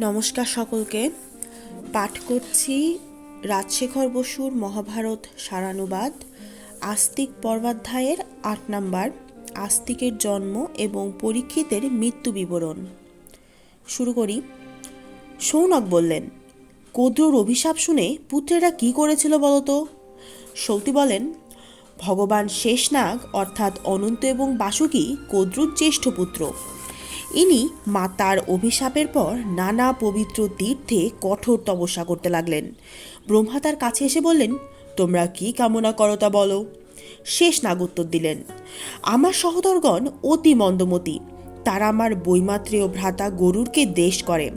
নমস্কার সকলকে। পাঠ করছি রাজশেখর বসুর মহাভারত সারানুবাদ, আস্তিক পর্বাধ্যায়ের আট নাম্বার, আস্তিকের জন্ম এবং পরীক্ষিতের মৃত্যু বিবরণ। শুরু করি। সৌনক বললেন, কদ্রুর অভিশাপ শুনে পুত্রেরা কি করেছিল বলতো? সৌতি বলেন, ভগবান শেষনাগ অর্থাৎ অনন্ত এবং বাসুকি কদ্রুর জ্যেষ্ঠ পুত্র। ইনি মাতার অভিশাপের পর নানা পবিত্র তীর্থে কঠোর তপস্যা করতে লাগলেন। ব্রহ্মা তার কাছে এসে বললেন, তোমরা কি কামনা করো তা বলো। শেষ নাগ উত্তর দিলেন। আমার সহদরগণ অতি মন্দমতি, তারা আমার বৈমাত্রেয় ভ্রাতা গরুরকে দেশ করে।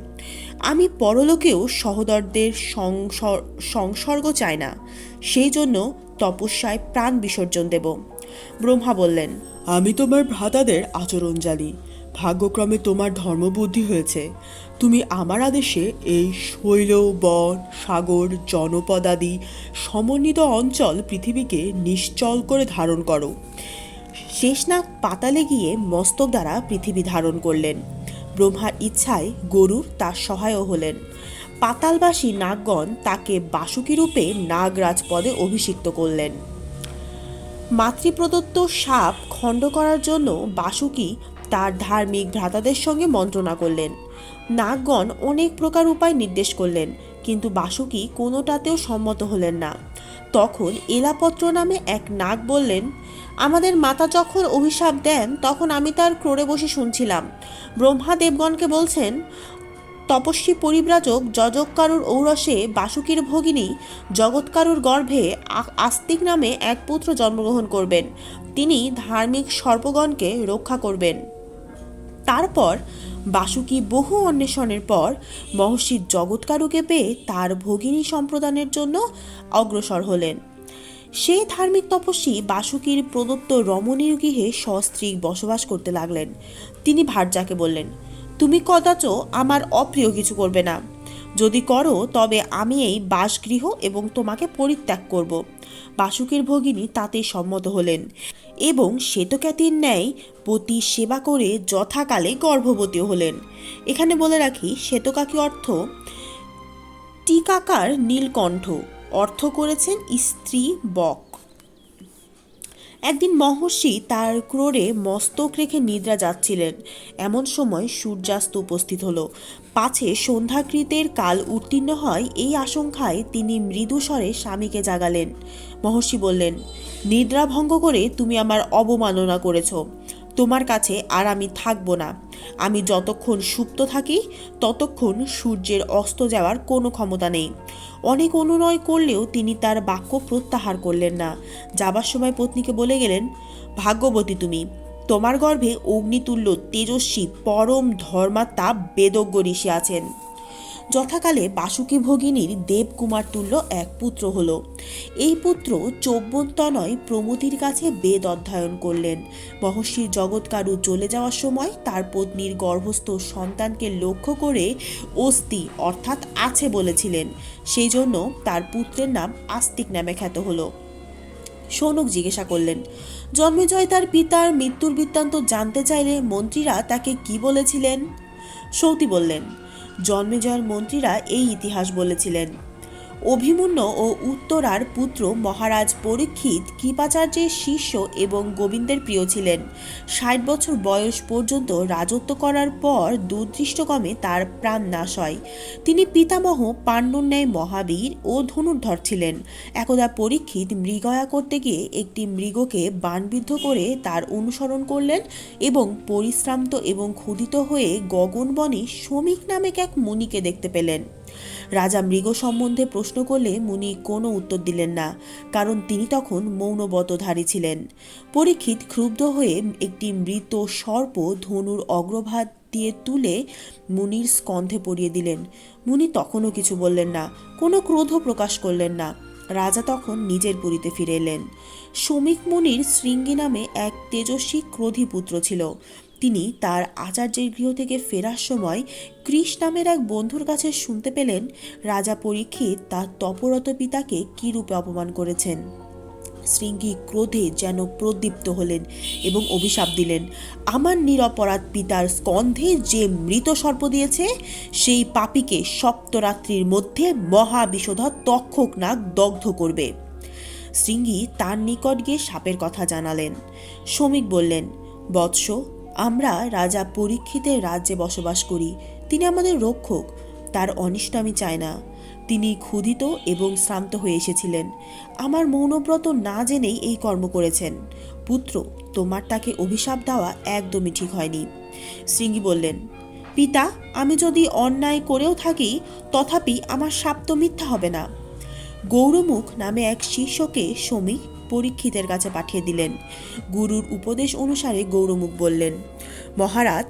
আমি পরলোকেও সহদরদের সংসর- সংসর্গ চাই না, সেই জন্য তপস্যায় প্রাণ বিসর্জন দেব। ব্রহ্মা বললেন, আমি তোমার ভ্রাতাদের আচরণ জানি। ভাগ্যক্রমে তোমার ধর্মবুদ্ধি হয়েছে। তুমি আমার আদেশে এই শৈল, বন, সাগর জনপদাদি সমন্বিত অঞ্চল পৃথিবীকে নিশ্চল করে ধারণ করো। শেষনাগ পাতালে গিয়ে মস্তক দ্বারা পৃথিবী ধারণ করলেন। ব্রহ্মার ইচ্ছায় গরুর তার সহায় হলেন। পাতালবাসী নাগগণ তাকে বাসুকী রূপে নাগরাজ পদে অভিষিক্ত করলেন। মাতৃপ্রদত্ত সাপ খণ্ড করার জন্য বাসুকি তার ধার্মিক ভ্রাতাদের সঙ্গে মন্ত্রণা করলেন। নাগগণ অনেক প্রকার উপায় নির্দেশ করলেন, কিন্তু বাসুকি কোনোটাতেও সম্মত হলেন না। তখন এলাপত্র নামে এক নাগ বললেন, আমাদের মাতা যখন অভিশাপ দেন, তখন আমি তার ক্রোড়ে বসে শুনছিলাম। ব্রহ্মা দেবগণকে বলছেন, তপস্বী পরিব্রাজক যজকারুর ঔরসে বাসুকীর ভগিনী জগৎকারুর গর্ভে আস্তিক নামে এক পুত্র জন্মগ্রহণ করবেন। তিনি ধার্মিক সর্পগণকে রক্ষা করবেন। তারপর বাসুকি বহু অন্বেষণের পর মহর্ষি জগৎকারুকে পেয়ে তার ভগিনী সম্প্রদানের জন্য অগ্রসর হলেন। সেই ধার্মিক তপস্বী বাসুকীর প্রদত্ত রমণীর গৃহে সস্ত্রীক বসবাস করতে লাগলেন। তিনি ভার্যাকে বললেন, তুমি কদাচ আমার অপ্রিয় কিছু করবে না। যদি করো, তবে আমি এই বাসগৃহ এবং তোমাকে পরিত্যাগ করব। বাসুকের ভগিনী তাতে সম্মত হলেন। এবং শ্বেতখ্যাতির ন্যায় পতি সেবা করে যথাকালে গর্ভবতী হলেন। এখানে বলে রাখি, শ্বেতকাকি অর্থ টিকাকার নীলকণ্ঠ। অর্থ করেছেন স্ত্রী বক। একদিন মহর্ষি তার ক্রোড়ে মস্তক রেখে নিদ্রা যাচ্ছিলেন। এমন সময় সূর্যাস্ত উপস্থিত হলো। পাছে সন্ধ্যাকৃতের কাল উত্তীর্ণ হয় এই আশঙ্কায় তিনি মৃদুস্বরে স্বামীকে জাগালেন। মহর্ষি বললেন, নিদ্রা ভঙ্গ করে তুমি আমার অবমাননা করেছ। তোমার কাছে আর আমি থাকব না। আমি যতক্ষণ সুপ্ত থাকি, ততক্ষণ সূর্যের অস্ত যাওয়ার কোনো ক্ষমতা নেই। অনেক অনুনয় করলেও তিনি তার বাক্য প্রত্যাহার করলেন না। যাবার সময় পত্নীকে বলে গেলেন, ভাগ্যবতী তুমি, তোমার গর্ভে অগ্নিতুল্য তেজস্বী পরম ধর্মাত্মা বেদজ্ঞ ঋষি আছেন। যথাকালে বাসুকী ভগিনীর দেবকুমার তুল্য এক পুত্র হল। এই পুত্র চৌব্বন্তনয় প্রমতির কাছে বেদ অধ্যয়ন করলেন। মহর্ষি জগৎকারু চলে যাওয়ার সময় তার পত্নীর গর্ভস্থ সন্তানকে লক্ষ্য করে অস্তি অর্থাৎ আছে বলেছিলেন। সেই জন্য তার পুত্রের নাম আস্তিক নামে খ্যাত হলো। সৌনক জিজ্ঞাসা করলেন, জন্মেজয় তার পিতার মৃত্যুর বৃত্তান্ত জানতে চাইলে মন্ত্রীরা তাকে কি বলেছিলেন? সৌতি বললেন জন্মেজয়ের মন্ত্রীরা এই ইতিহাস বলেছিলেন। অভিমন্যু ও উত্তরার পুত্র মহারাজ পরীক্ষিত কৃপাচার্যের শিষ্য এবং গোবিন্দের প্রিয় ছিলেন। ষাট বছর বয়স পর্যন্ত রাজত্ব করার পর দুর্দৃষ্টকমে তার প্রাণ নাশ হয়। তিনি পিতামহ পাণ্ডুর ন্যায় মহাবীর ও ধনুর্ধর ছিলেন। একদা পরীক্ষিত মৃগয়া করতে গিয়ে একটি মৃগকে বাণবিদ্ধ করে তার অনুসরণ করলেন এবং পরিশ্রান্ত এবং ক্ষুধিত হয়ে গগনবনে শ্রমিক নামে এক মুনিকে দেখতে পেলেন। রাজা মৃগ সম্বন্ধে প্রশ্ন করলে মুনি কোনো উত্তর দিলেন না, কারণ তিনি তখন মৌনবতধারী ছিলেন। পরীক্ষিত ক্ষুব্ধ হয়ে একটি মৃত সর্প ধনুর অগ্রভাত দিয়ে তুলে মুনির স্কন্ধে পরিয়ে দিলেন। মুনি তখনও কিছু বললেন না, কোনো ক্রোধ প্রকাশ করলেন না। রাজা তখন নিজের পুরীতে ফিরে এলেন। শ্রমিক মুনির শৃঙ্গী নামে এক তেজস্বী ক্রোধী পুত্র ছিল। তিনি তার আচার্যের গৃহ থেকে ফেরার সময় কৃষ নামের এক বন্ধুর কাছে শুনতে পেলেন রাজা পরীক্ষিত তার তপরত পিতাকে কী রূপে অপমান করেছেন। শৃঙ্গী ক্রোধে যেন প্রদীপ্ত হলেন এবং অভিশাপ দিলেন, আমার নিরপরাধ পিতার স্কন্ধে যে মৃত সর্প দিয়েছে, সেই পাপীকে সপ্তরাত্রির মধ্যে মহাবিশোধর তক্ষক নাগ দগ্ধ করবে। শৃঙ্গী তার নিকট গিয়ে সাপের কথা জানালেন। শ্রমিক বললেন, বৎস আমরা রাজা পরীক্ষিতের রাজ্যে বসবাস করি, তিনি আমাদের রক্ষক, তার অনিষ্ট আমি চাই না। তিনি ক্ষুধিত এবং শ্রান্ত হয়ে এসেছিলেন। আমার মৌনব্রত না জেনেই এই কর্ম করেছেন। পুত্র, তোমার তাকে অভিশাপ দেওয়া একদমই ঠিক হয়নি। শৃঙ্গী বললেন, পিতা, আমি যদি অন্যায় করেও থাকি, তথাপি আমার সাপ তো মিথ্যা হবে না। গৌরমুখ নামে এক শিষ্যকে শ্রমিক পরীক্ষিতের কাছে পাঠিয়ে দিলেন। গুরুর উপদেশ অনুসারে গৌরমুখ বললেন, মহারাজ,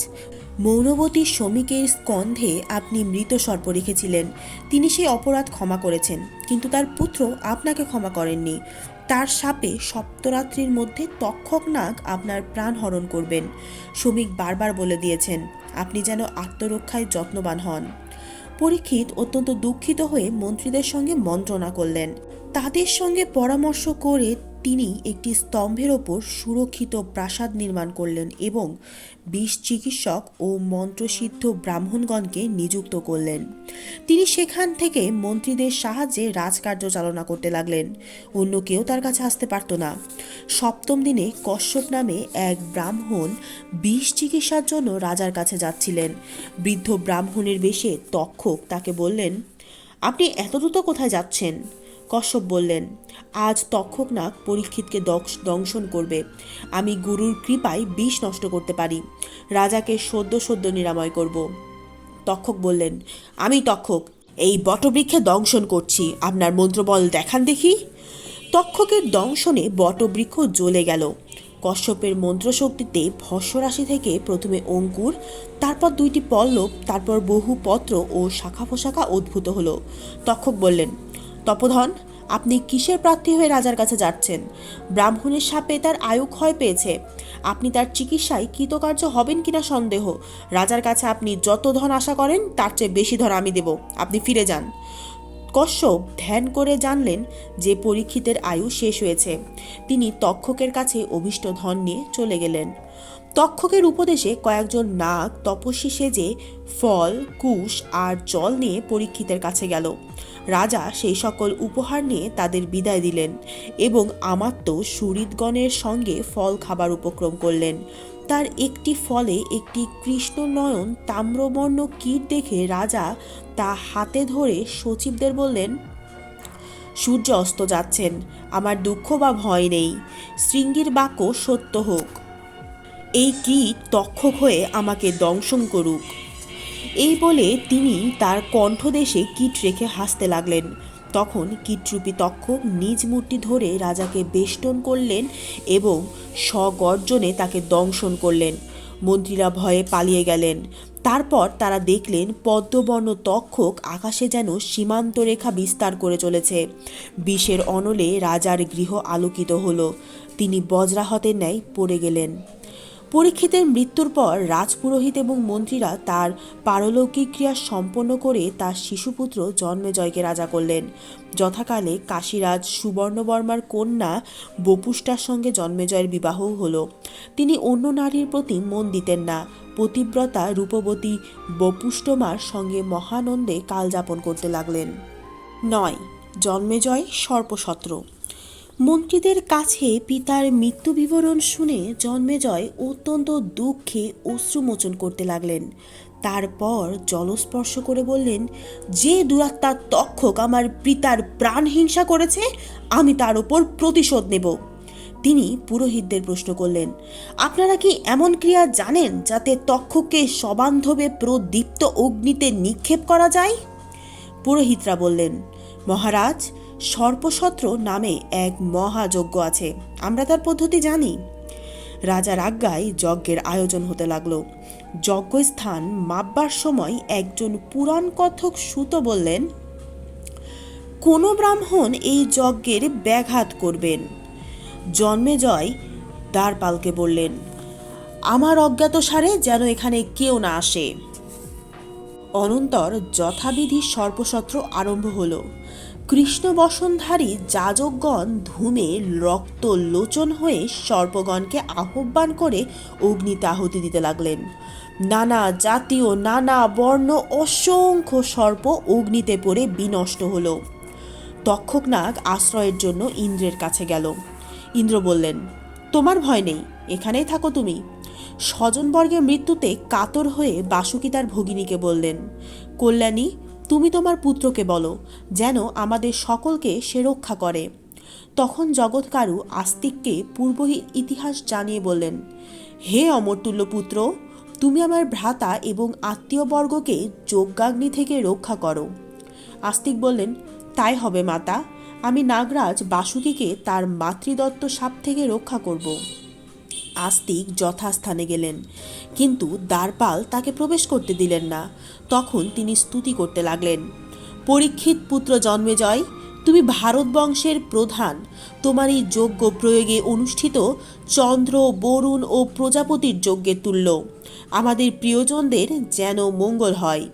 মৌনবতী শ্রমিকের স্কন্ধে আপনি মৃত সর্প রেখেছিলেন। তিনি সেই অপরাধ ক্ষমা করেছেন, কিন্তু তার পুত্র আপনাকে ক্ষমা করেননি। তার সাপে সপ্তরাত্রির মধ্যে তক্ষক নাগ আপনার প্রাণ হরণ করবেন। শ্রমিক বারবার বলে দিয়েছেন, আপনি যেন আত্মরক্ষায় যত্নবান হন। পরীক্ষিত অত্যন্ত দুঃখিত হয়ে মন্ত্রীদের সঙ্গে মন্ত্রণা করলেন। তাদের সঙ্গে পরামর্শ করে তিনি একটি স্তম্ভের ওপর সুরক্ষিত প্রাসাদ নির্মাণ করলেন এবং বিষ চিকিৎসক ও মন্ত্রসিদ্ধ ব্রাহ্মণগণকে নিযুক্ত করলেন। তিনি সেখান থেকে মন্ত্রীদের সাহায্যে রাজকার্য চালনা করতে লাগলেন। অন্য কেউ তার কাছে আসতে পারত না। সপ্তম দিনে কশ্যপ নামে এক ব্রাহ্মণ বিষ চিকিৎসার জন্য রাজার কাছে যাচ্ছিলেন। বৃদ্ধ ব্রাহ্মণের বেশে তক্ষক তাকে বললেন, আপনি এত দ্রুত কোথায় যাচ্ছেন? কশ্যপ বললেন, আজ তক্ষক নাগ পরীক্ষিতকে দংশ- দংশন করবে। আমি গুরুর কৃপায় বিষ নষ্ট করতে পারি। রাজাকে সদ্য সদ্য নিরাময় করব। তক্ষক বললেন, আমি তক্ষক, এই বটবৃক্ষে দংশন করছি। আপনার মন্ত্রবল দেখান দেখি। তক্ষকের দংশনে বটবৃক্ষ জ্বলে গেল। কশ্যপের মন্ত্রশক্তিতে ভস্মরাশি থেকে প্রথমে অঙ্কুর, তারপর দুইটি পল্লব, তারপর বহু পত্র ও শাখা পোশাখা উদ্ভূত হলো। তক্ষক বললেন তপধন, আপনি কিসের প্রার্থী হয়ে রাজার কাছে যাচ্ছেন? ব্রাহ্মণের সাপে তার আয়ু ক্ষয় পেয়েছে। আপনি তার চিকিৎসায় কৃতকার্য হবেন কিনা সন্দেহ? রাজার কাছে আপনি যত ধন আশা করেন, তার চেয়ে বেশি ধন আমি দেব। আপনি ফিরে যান। কশ্যপ ধ্যান করে জানলেন যে পরীক্ষিতের আয়ু শেষ হয়েছে। তিনি তক্ষকের কাছে অভিষ্ট ধন নিয়ে চলে গেলেন। তক্ষকের উপদেশে কয়েকজন নাগ তপস্বী সেজে ফল, কুশ আর জল নিয়ে পরীক্ষিতের কাছে গেল। রাজা সেই সকল উপহার নিয়ে তাদের বিদায় দিলেন এবং আমাত্য সুহৃদগণের সঙ্গে ফল খাবার উপক্রম করলেন। তার একটি ফলে একটি কৃষ্ণনয়ন তাম্রবর্ণ কীট দেখে রাজা তা হাতে ধরে সচিবদের বললেন, সূর্য অস্ত যাচ্ছেন, আমার দুঃখ বা ভয় নেই। শৃঙ্গির বাক্য সত্য হোক। এই কীট তক্ষক হয়ে আমাকে দংশন করুক। এই বলে তিনি তার কণ্ঠদেশে কীট রেখে হাসতে লাগলেন। তখন কীটরূপী তক্ষক নিজ মূর্তি ধরে রাজাকে বেষ্টন করলেন এবং স্বগর্জনে তাকে দংশন করলেন। মন্ত্রীরা ভয়ে পালিয়ে গেলেন। তারপর তারা দেখলেন পদ্মবর্ণ তক্ষক আকাশে যেন সীমান্ত রেখা বিস্তার করে চলেছে। বিষের অনলে রাজার গৃহ আলোকিত হলো। তিনি বজ্রাহতের ন্যায় পড়ে গেলেন। পরীক্ষিতের মৃত্যুর পর রাজপুরোহিত এবং মন্ত্রীরা তার পারলৌকিক ক্রিয়া সম্পন্ন করে তার শিশুপুত্র জন্মেজয়কে রাজা করলেন। যথাকালে কাশীরাজ সুবর্ণবর্মার কন্যা বপুষ্টার সঙ্গে জন্মেজয়ের বিবাহ হল। তিনি অন্য নারীর প্রতি মন দিতেন না। পতিব্রতা রূপবতী বপুষ্টমার সঙ্গে মহানন্দে কালযাপন করতে লাগলেন। নয় জন্মেজয় সর্পসত্র মন্ত্রীদের কাছে পিতার মৃত্যু বিবরণ শুনে জন্মেজয় অত্যন্ত দুঃখে অশ্রুমোচন করতে লাগলেন। তারপর জলস্পর্শ করে বললেন, যে দুরাত্মার তক্ষক আমার পিতার প্রাণ হিংসা করেছে, আমি তার ওপর প্রতিশোধ নেব। তিনি পুরোহিতদের প্রশ্ন করলেন, আপনারা কি এমন ক্রিয়া জানেন যাতে তক্ষককে সবান্ধবে প্রদীপ্ত অগ্নিতে নিক্ষেপ করা যায়? পুরোহিতরা বললেন, মহারাজ সর্পসত্র নামে এক মহাযজ্ঞ আছে। আমরা তার পদ্ধতি জানি। রাজার আজ্ঞায় যজ্ঞের আয়োজন হতে লাগল। যজ্ঞস্থান মাপবার সময় একজন পুরাণ কথক সুত বললেন, কোনো ব্রাহ্মণ এই যজ্ঞের ব্যাঘাত করবেন। জন্মেজয় দ্বারপালকে বললেন, আমার অজ্ঞাত সারে যেন এখানে কেউ না আসে। অনন্তর যথাবিধি সর্পসত্র আরম্ভ হলো। কৃষ্ণ বসনধারী যাজকগণ ধূমে রক্ত লোচন হয়ে সর্পগণকে আহ্বান করে অগ্নিতে আহুতি দিতে লাগলেন। নানা জাতীয়, নানা বর্ণ, অসংখ্য সর্প অগ্নিতে পড়ে বিনষ্ট হলো। তক্ষকনাগ আশ্রয়ের জন্য ইন্দ্রের কাছে গেল। ইন্দ্র বললেন, তোমার ভয় নেই, এখানেই থাকো তুমি। স্বজনবর্গের মৃত্যুতে কাতর হয়ে বাসুকি তার ভগিনীকে বললেন, কল্যাণী তুমি তোমার পুত্রকে বলো, যেন আমাদের সকলকে সে রক্ষা করে। তখন জগৎকারু আস্তিককে পূর্ব ইতিহাস জানিয়ে বললেন, হে অমরতুল্য পুত্র, তুমি আমার ভ্রাতা এবং আত্মীয়বর্গকে যজ্ঞাগ্নি থেকে রক্ষা করো। আস্তিক বললেন, তাই হবে মাতা, আমি নাগরাজ বাসুকিকে তার মাতৃদত্ত সাপ থেকে রক্ষা করব। আস্তিক যথাস্থানে গেলেন। কিন্তু দ্বারপাল তাকে প্রবেশ করতে দিলেন না। তখন তিনি স্তুতি করতে লাগলেন। পরীক্ষিত পুত্র জন্মেজয় তুমি ভারত বংশের প্রধান। তোমার এই যজ্ঞ প্রয়োগে অনুষ্ঠিত চন্দ্র, বরুণ ও প্রজাপতির যজ্ঞের তুল্য। আমাদের প্রিয়জনদের যেন মঙ্গল হয়।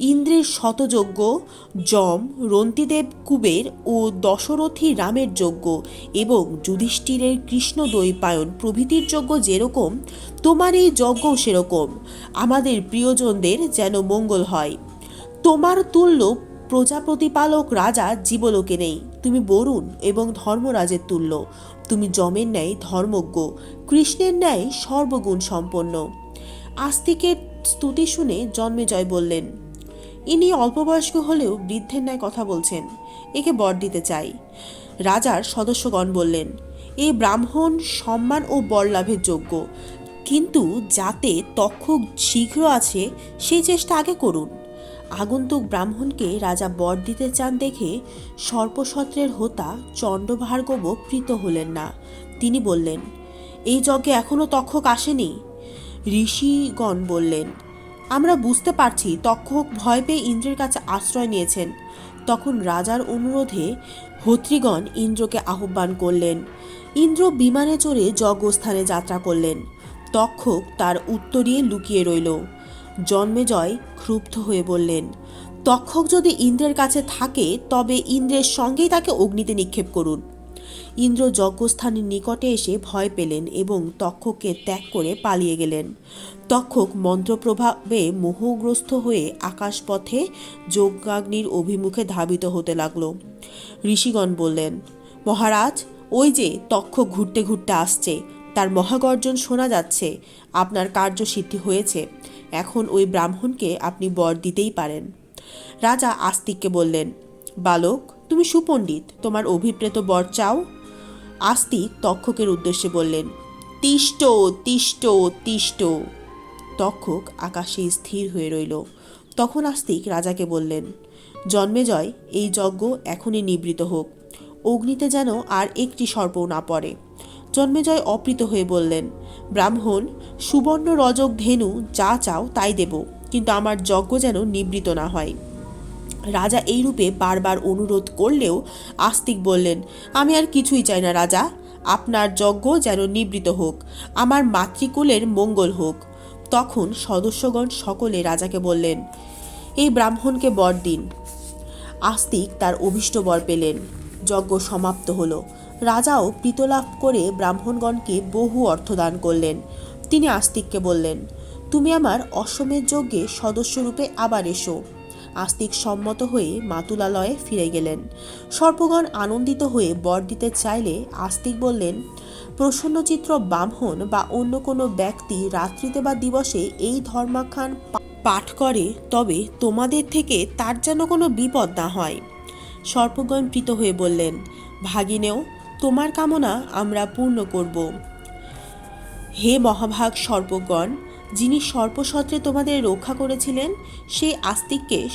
ইন্দ্রের শতযজ্ঞ, যম, রন্তিদেব কুবের ও দশরথী রামের যজ্ঞ এবং যুধিষ্ঠিরের কৃষ্ণ দৈপায়ন প্রভৃতির যজ্ঞ যেরকম, তোমার এই যজ্ঞও সেরকম। আমাদের প্রিয়জনদের যেন মঙ্গল হয়। তোমার তুল্য প্রজাপ্রতিপালক রাজা জীবলোকে নেই। তুমি বরুণ এবং ধর্মরাজের তুল্য। তুমি যমের ন্যায় ধর্মজ্ঞ। কৃষ্ণের ন্যায় সর্বগুণ সম্পন্ন। আস্তিকের স্তুতি শুনে জন্মেজয় বললেন, ইনি অল্পবয়স্ক হলেও বৃদ্ধের ন্যায় কথা বলছেন। একে বর দিতে চাই। রাজার সদস্যগণ বললেন এই ব্রাহ্মণ সম্মান ও বর লাভের যোগ্য। কিন্তু যাতে তক্ষক শীঘ্র আছে সেই চেষ্টা আগে করুন। আগন্তুক ব্রাহ্মণকে রাজা বর দিতে চান দেখে সর্পসত্রের হোতা চণ্ডভার্গব প্রীত হলেন না। তিনি বললেন, এই যজ্ঞে এখনও তক্ষক আসেনি? ঋষিগণ বললেন, আমরা বুঝতে পারছি, তক্ষক ভয় পেয়ে ইন্দ্রের কাছে আশ্রয় নিয়েছেন। তখন রাজার অনুরোধে হত্রীগণ ইন্দ্রকে আহ্বান করলেন। ইন্দ্র বিমানে চড়ে যজ্ঞস্থানে যাত্রা করলেন। তক্ষক তার উত্তরিয়ে লুকিয়ে রইল। জন্মেজয় ক্ষুব্ধ হয়ে বললেন, তক্ষক যদি ইন্দ্রের কাছে থাকে, তবে ইন্দ্রের সঙ্গেই তাকে অগ্নিতে নিক্ষেপ করুন। ইন্দ্র যজ্ঞস্থানের নিকটে এসে ভয় পেলেন এবং তক্ষককে ত্যাগ করে পালিয়ে গেলেন। তক্ষক মন্ত্রপ্রভাবে মোহগ্রস্ত হয়ে আকাশপথে যজ্ঞাগ্নির অভিমুখে ধাবিত হতে লাগল। ঋষিগণ বললেন, মহারাজ, ওই যে তক্ষক ঘুরতে ঘুরতে আসছে। তার মহাগর্জন শোনা যাচ্ছে। আপনার কার্যসিদ্ধি হয়েছে। এখন ওই ব্রাহ্মণকে আপনি বর দিতেই পারেন। রাজা আস্তিককে বললেন, বালক, তুমি সুপণ্ডিত, তোমার অভিপ্রেত বর চাও? আস্তিক তক্ষকের উদ্দেশ্যে বললেন তিষ্ট তিষ্ট তিষ্ট তক্ষক আকাশে স্থির হয়ে রইল। তখন আস্তিক রাজাকে বললেন জন্মেজয় এই যজ্ঞ এখনই নিবৃত হোক। অগ্নিতে যেন আর একটি সর্পও না পড়ে। জন্মেজয় অপ্রীত হয়ে বললেন, ব্রাহ্মণ, সুবর্ণ রজক ধেনু, যা চাও তাই দেব, কিন্তু আমার যজ্ঞ যেন নিবৃত না হয়। রাজা এই রূপে বারবার অনুরোধ করলেও আস্তিক বললেন, আমি আর কিছুই চাই না রাজা, আপনার যজ্ঞ যেন নিবৃত হোক, আমার মাতৃকুলের মঙ্গল হোক। তখন সদস্যগণ সকলে রাজাকে বললেন, এই ব্রাহ্মণকে বর দিন। আস্তিক তার অভীষ্ট বর পেলেন, যজ্ঞ সমাপ্ত হলো। রাজাও প্রীতলাভ করে ব্রাহ্মণগণকে বহু অর্থ দান করলেন। তিনি আস্তিককে বললেন, তুমি আমার অশ্বমেধ যজ্ঞে সদস্যরূপে আবার এসো। আস্তিক সম্মত হয়ে মাতুলালয়ে ফিরে গেলেন। সর্পগণ আনন্দিত হয়ে বর দিতে চাইলে আস্তিক বললেন প্রসন্নচিত্র ব্রাহ্মণ বা অন্য কোনো ব্যক্তি রাত্রিতে বা দিবসে এই ধর্মাখ্যান পাঠ করে, তবে তোমাদের থেকে তার যেন কোনো বিপদ না হয়। সর্পগণ প্রীত হয়ে বললেন, ভাগিনেও তোমার কামনা আমরা পূর্ণ করব। হে মহাভাগ সর্পগণ যিনি সর্পসত্রে তোমাদের রক্ষা করেছিলেন সেই আস্তিককে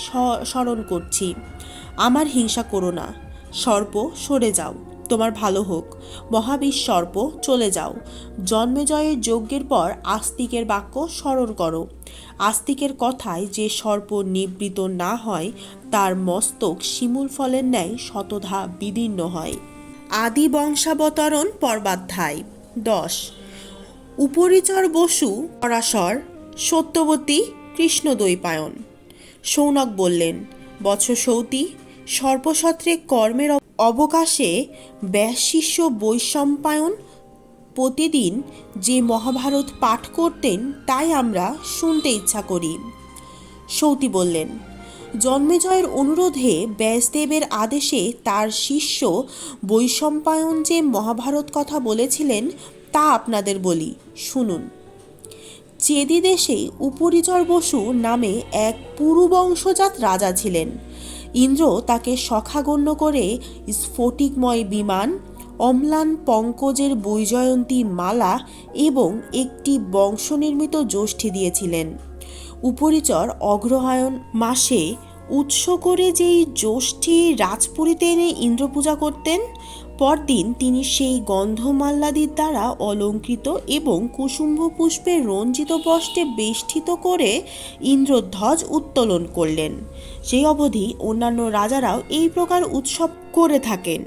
স্মরণ করছি। আমার হিংসা করো না। সর্প, সরে যাও। তোমার ভালো হোক। মহাবিশ সর্প, চলে যাও। জন্মেজয়ের যজ্ঞের পর আস্তিকের বাক্য স্মরণ করো। আস্তিকের কথায় যে সর্প নিবৃত না হয়, তার মস্তক শিমুল ফলের ন্যায় শতধা বিদীর্ণ হয়। আদি বংশাবতরণ পর্বাধ্যায়। দশ। উপরিচর বসু পরাশর সত্যবতী কৃষ্ণদৈপায়ন সৌনক বললেন বৎস সৌতি সর্বসত্রে কর্মের অবকাশে ব্যাস শিষ্য বৈশম্পায়ন প্রতিদিন যে মহাভারত পাঠ করতেন, তাই আমরা শুনতে ইচ্ছা করি। সৌতি বললেন জন্মেজয়ের অনুরোধে ব্যাসদেবের আদেশে তার শিষ্য বৈশম্পায়ন যে মহাভারত কথা বলেছিলেন, তা আপনাদের বলি। শুনুন। চেদি দেশে উপরিচর বসু নামে এক পুরুবংশজাত রাজা ছিলেন। ইন্দ্র তাকে সখাগণ্য করে স্ফটিকময় বিমান, অম্লান পঙ্কজের বৈজয়ন্তী মালা এবং একটি বংশনির্মিত যষ্ঠী দিয়েছিলেন। উপরিচর অগ্রহায়ণ মাসে উৎস করে যেই জ্যোষ্ঠী রাজপুরীতে এনে ইন্দ্র পূজা করতেন, পরদিন তিনি সেই গন্ধমাল্লাদির দ্বারা অলঙ্কৃত এবং কুসুম্ভ পুষ্পে রঞ্জিত বস্ত্রে বেষ্টিত করে ইন্দ্রধ্বজ উত্তোলন করলেন। সেই অবধি অন্যান্য রাজারাও এই প্রকার উৎসব করে থাকেন।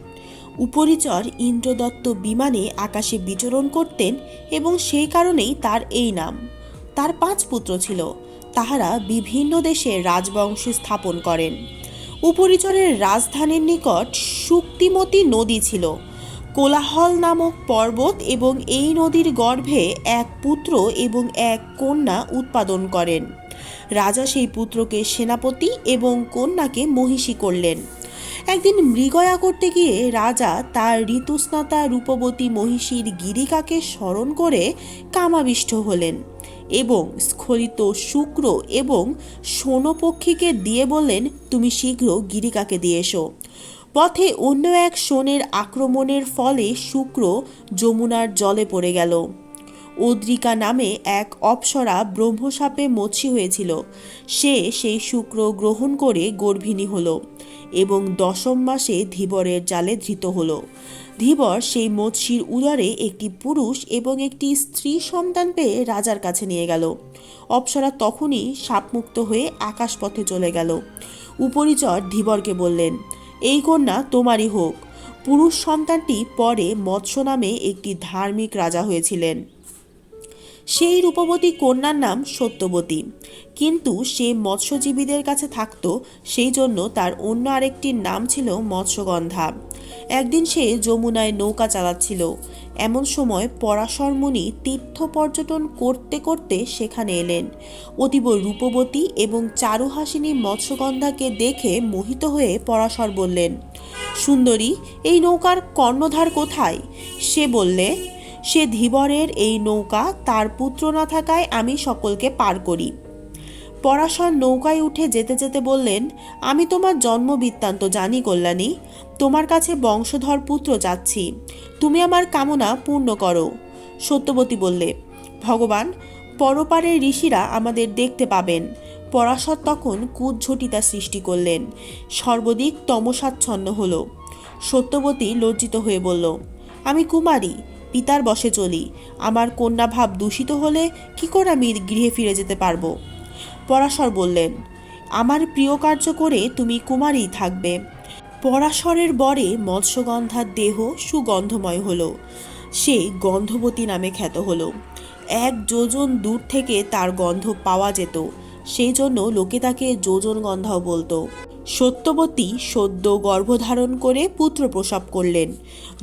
উপরিচর ইন্দ্রদত্ত বিমানে আকাশে বিচরণ করতেন এবং সেই কারণেই তার এই নাম। তার পাঁচ পুত্র ছিল তাহারা বিভিন্ন দেশে রাজবংশ স্থাপন করেন। উপরিচরের রাজধানীর নিকট শুক্তিমতী নদী ছিল। কোলাহল নামক পর্বত এবং এই নদীর গর্ভে এক পুত্র এবং এক কন্যা উৎপাদন করেন। রাজা সেই পুত্রকে সেনাপতি এবং কন্যাকে মহিষী করলেন। একদিন মৃগয়া করতে গিয়ে রাজা তার ঋতুস্নাতা রূপবতী মহিষীর গিরিকাকে স্মরণ করে কামাবিষ্ট হলেন। এবং স্খলিত শুক্র এবং সোনপক্ষীকে দিয়ে বললেন, তুমি শীঘ্র গিরিকাকে দিয়ে এসো। পথে অন্য এক সোনের আক্রমণের ফলে শুক্র যমুনার জলে পড়ে গেল। উদ্রিকা নামে এক অপ্সরা ব্রহ্মসাপে মৎস্যী হয়েছিল। সে সেই শুক্র গ্রহণ করে গর্ভিণী হল এবং দশম মাসে ধীবরের জালে ধৃত হলো। ধীবর সেই মৎসির উদরে একটি পুরুষ এবং একটি স্ত্রী সন্তান পেয়ে রাজার কাছে নিয়ে গেল। অপ্সরা তখনই সাপমুক্ত হয়ে আকাশপথে চলে গেল। উপরিচর ধীবরকে বললেন, এই কন্যা তোমারই হোক। পুরুষ সন্তানটি পরে মৎস্য নামে একটি ধার্মিক রাজা হয়েছিলেন। সেই রূপবতী কন্যার নাম সত্যবতী। কিন্তু সে মৎস্যজীবীদের কাছে থাকত, সেই জন্য তার অন্য আরেকটির নাম ছিল মৎস্যগন্ধা। একদিন সে যমুনায় নৌকা চালাচ্ছিল। এমন সময় পরাশর মুনি তীর্থ পর্যটন করতে করতে সেখানে এলেন। অতীব রূপবতী এবং চারুহাসিনী মৎস্যগন্ধাকে দেখে মোহিত হয়ে পরাশর বললেন, সুন্দরী, এই নৌকার কর্ণধার কোথায়? সে বললে সে ধীবরের এই নৌকা তার পুত্র না থাকায় আমি সকলকে পার করি। পরাশর নৌকায় উঠে যেতে যেতে বললেন, আমি তোমার জন্ম বৃত্তান্ত জানি কল্যাণী, তোমার কাছে বংশধর পুত্র চাচ্ছি। তুমি আমার কামনা পূর্ণ করো। সত্যবতী বললে, ভগবান, পরপারের ঋষিরা আমাদের দেখতে পাবেন। পরাশর তখন কুজ্ঝটিতা সৃষ্টি করলেন, সর্বদিক তমসাচ্ছন্ন হল। সত্যবতী লজ্জিত হয়ে বলল, আমি কুমারী পিতার বসে চলি। আমার কন্যা ভাব দূষিত হলে কি করে আমি গৃহে ফিরে যেতে পারব? পরাশর বললেন, আমার প্রিয় কার্য করে তুমি কুমারী থাকবে। পরাশরের বরে মৎস্যগন্ধার দেহ সুগন্ধময় হলো। সে গন্ধবতী নামে খ্যাত হলো। এক যোজন দূর থেকে তার গন্ধ পাওয়া যেত। সেই জন্য লোকে তাকে যোজন গন্ধাও বলতো। সত্যবতী সদ্য গর্ভধারণ করে পুত্র প্রসব করলেন।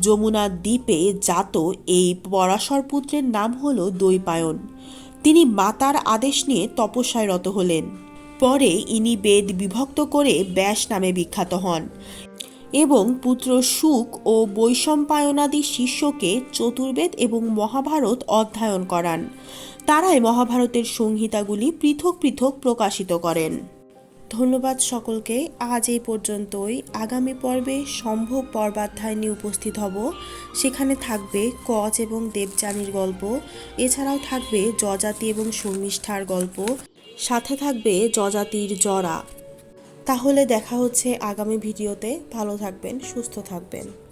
যমুনার দ্বীপে জাত এই পরাশর পুত্রের নাম হল দৈপায়ন। তিনি মাতার আদেশ নিয়ে তপস্যায় রত হলেন। পরে ইনি বেদ বিভক্ত করে ব্যাস নামে বিখ্যাত হন এবং পুত্র সুখ ও বৈষম্পায়নাদি শিষ্যকে চতুর্বেদ এবং মহাভারত অধ্যয়ন করান। তারাই মহাভারতের সংহিতাগুলি পৃথক পৃথক প্রকাশিত করেন। ধন্যবাদ সকলকে। আজ এই পর্যন্তই। আগামী পর্বে সম্ভব পর্বাধ্যায় নিয়ে উপস্থিত হব। সেখানে থাকবে কচ এবং দেবযানীর গল্প। এছাড়াও থাকবে যজাতি এবং শর্মিষ্ঠার গল্প। সাথে থাকবে যজাতির জরা। তাহলে দেখা হচ্ছে আগামী ভিডিওতে। ভালো থাকবেন, সুস্থ থাকবেন।